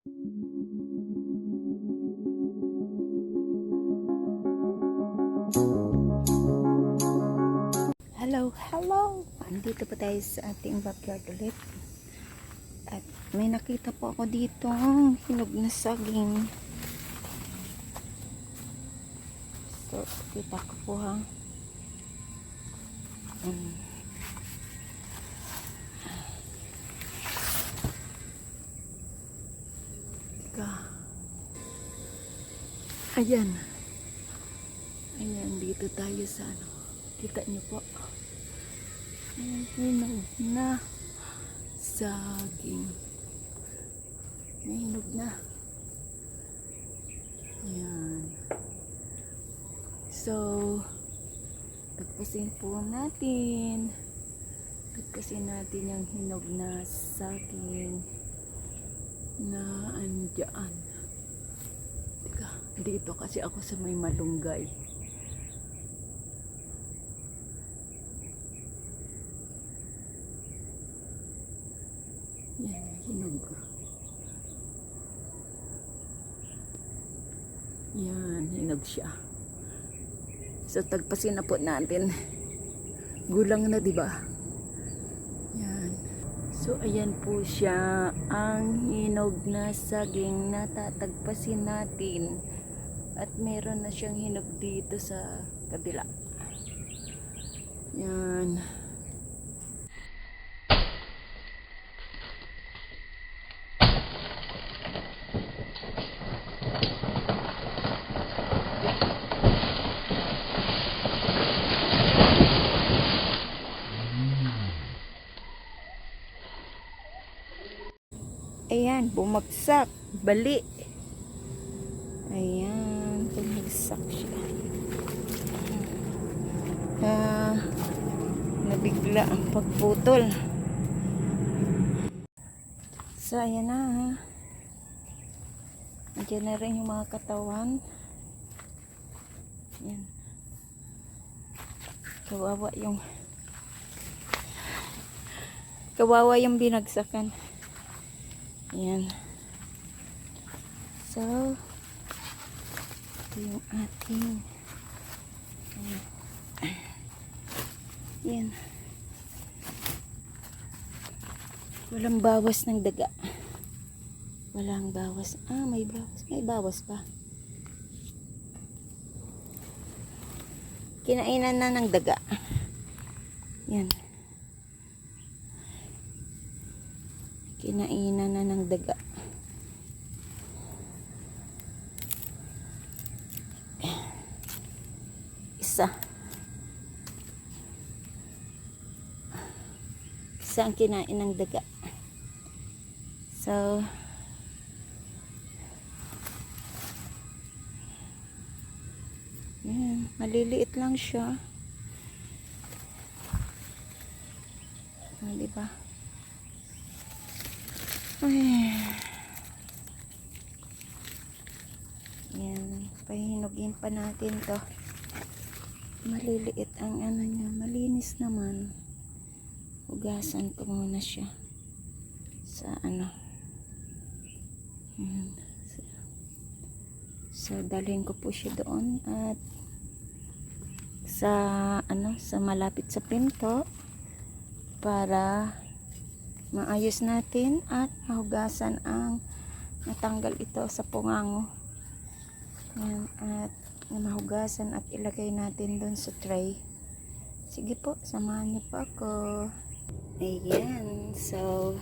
Hello, hello! Andito po tayo sa ating backyard ulit. At may nakita po ako dito hinog na saging. So, kita ko po ha. Um, Teka. Ayan. Ayan, dito tayo sa ano. Kita niyo po. Ayan, hinog na. Saging. May hinog na. Ayan. So, tagpasin po natin. Tagpasin natin yung hinog na saging na andyan. Teka, dito kasi ako sa may malunggay. Yan, hinog. Yan, hinog siya. So, tagpasin na po natin. Gulang na, di ba? So, ayan po siya. Ang hinog na saging na tatagpasin natin. At meron na siyang hinog dito sa kabila. Yan. Ayan, bumagsak. Bali. Ayan, bumagsak siya. Ah, nabigla ang pagputol. So, ayan na ha. Andiyan na rin yung mga katawan. Ayan. Kawawa yung kawawa yung binagsakan. Ayan. So, ito yung ating ayan. Ayan. Walang bawas ng daga. Walang bawas. Ah, may bawas. May bawas pa. Kinainan na ng daga. Yan. Kinainan na daga. Isa. Isa ang kinain ng daga. So, maliliit lang siya. Ah, di ba? Ay. Yan, pahinugin pa natin to. Maliliit ang ano niya, malinis naman. Hugasan ko muna siya sa ano. Yan. So, dalhin ko po siya doon at sa ano, sa malapit sa pinto para maayos natin at mahugasan ang natanggal ito sa pungango. Yan, at mahugasan at ilagay natin doon sa tray. Sige po, samahan niyo po ako. Ayan, so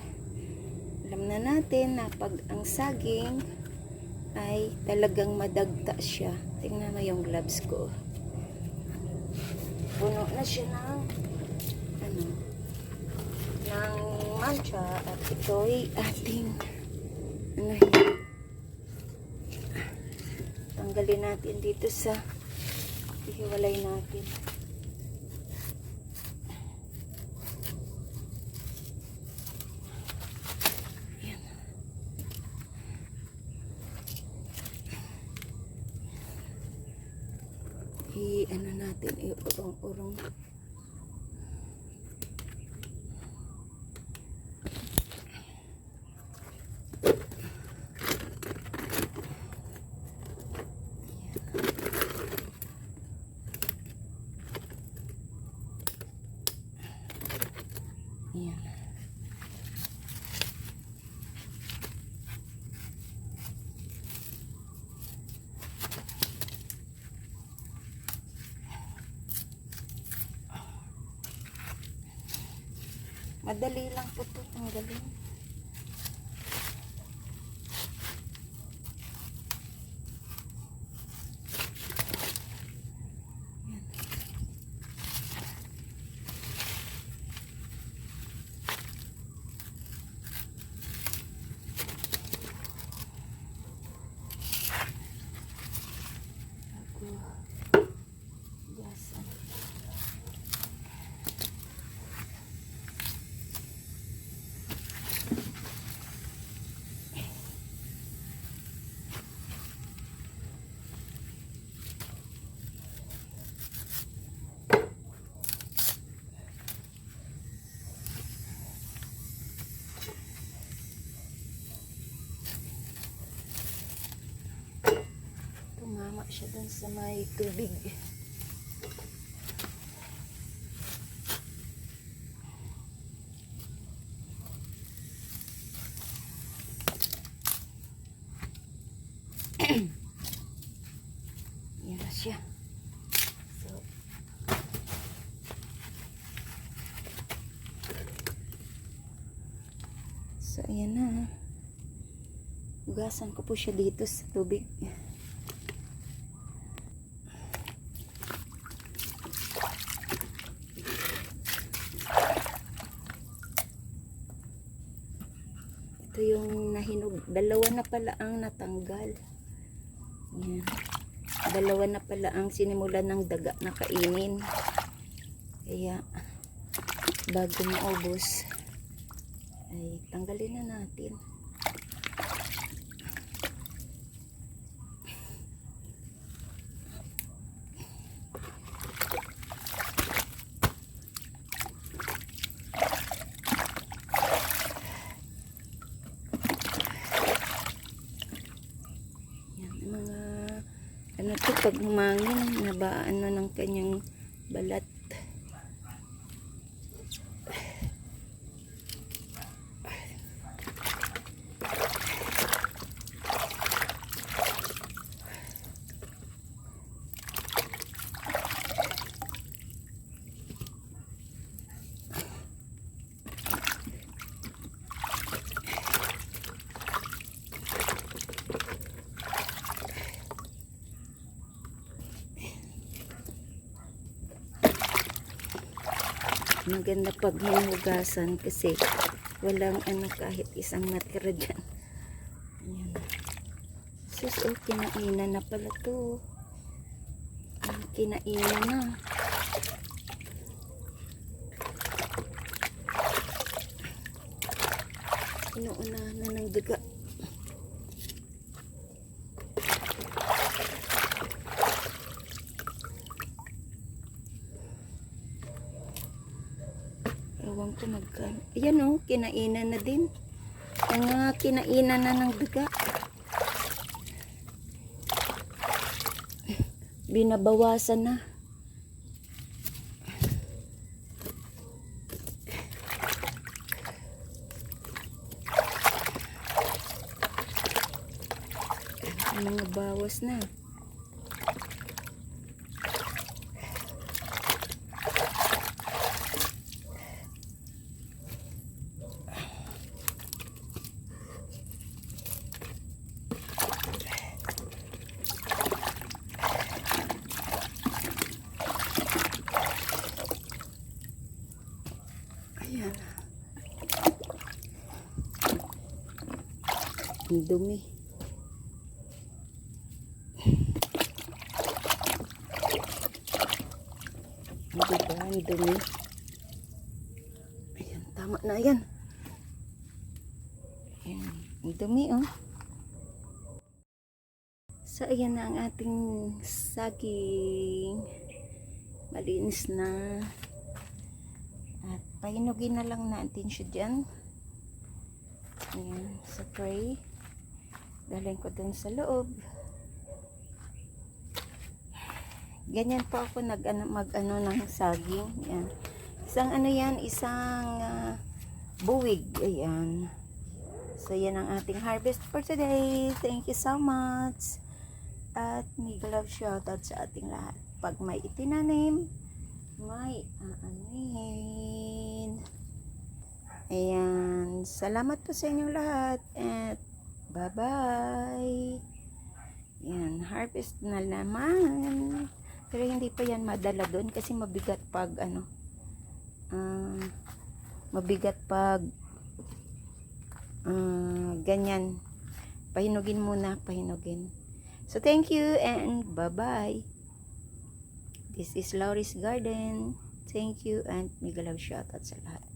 alam na natin na pag ang saging ay talagang madagta siya. Tingnan mo yung gloves ko. Puno na siya ng ano, ng mancha at ito ay ating yun, tanggalin natin dito sa ihiwalay natin. Yan. i ano natin iurong-urong Ayan. Madali lang po ito tanggalin. Tumama siya dun sa may tubig. Yan na siya. So, so ayan na. Hugasan ko po siya dito sa tubig. Nahinog. Dalawa na pala ang natanggal. Yan. Dalawa na pala ang sinimulan ng daga na kainin. Kaya, bago maubos, ay tanggalin na natin. Ano to pag humangin, nabaan na ng kanyang balat. Maganda pag hinugasan kasi walang ano kahit isang natira dyan. Ayan. Sus, oh, kinainan na pala to. Ah, Kinainan na. Inuunahan na ng duga. Ewan ko magkano. Ayan oh, kinainan na din. Mga kinainan na ng duga. Binabawasan na. Mga bawas na. Ang dumi. Diba? Ang dumi. Ayan, tama na yan. Ayan, ang dumi oh. So, ayan na ang ating saging. Malinis na. At pahinugin na lang natin siya dyan. Ayan, sa tray. Dalhin ko dun sa loob. Ganyan po ako nag ano, mag ano ng saging. Ayan. Isang ano yan, isang ah, buwig. Ayan. So, yan ang ating harvest for today. Thank you so much. At may love shoutout sa ating lahat. Pag may itinanim, may aanin. Ayan. Salamat po sa inyong lahat. At bye-bye. Yan. Harvest na naman. Pero hindi pa yan madala doon kasi mabigat pag ano. ah, mabigat pag ah, ganyan. Pahinugin muna. Pahinugin. So thank you and bye-bye. This is Laurie's Garden. Thank you and mega love shoutout sa lahat.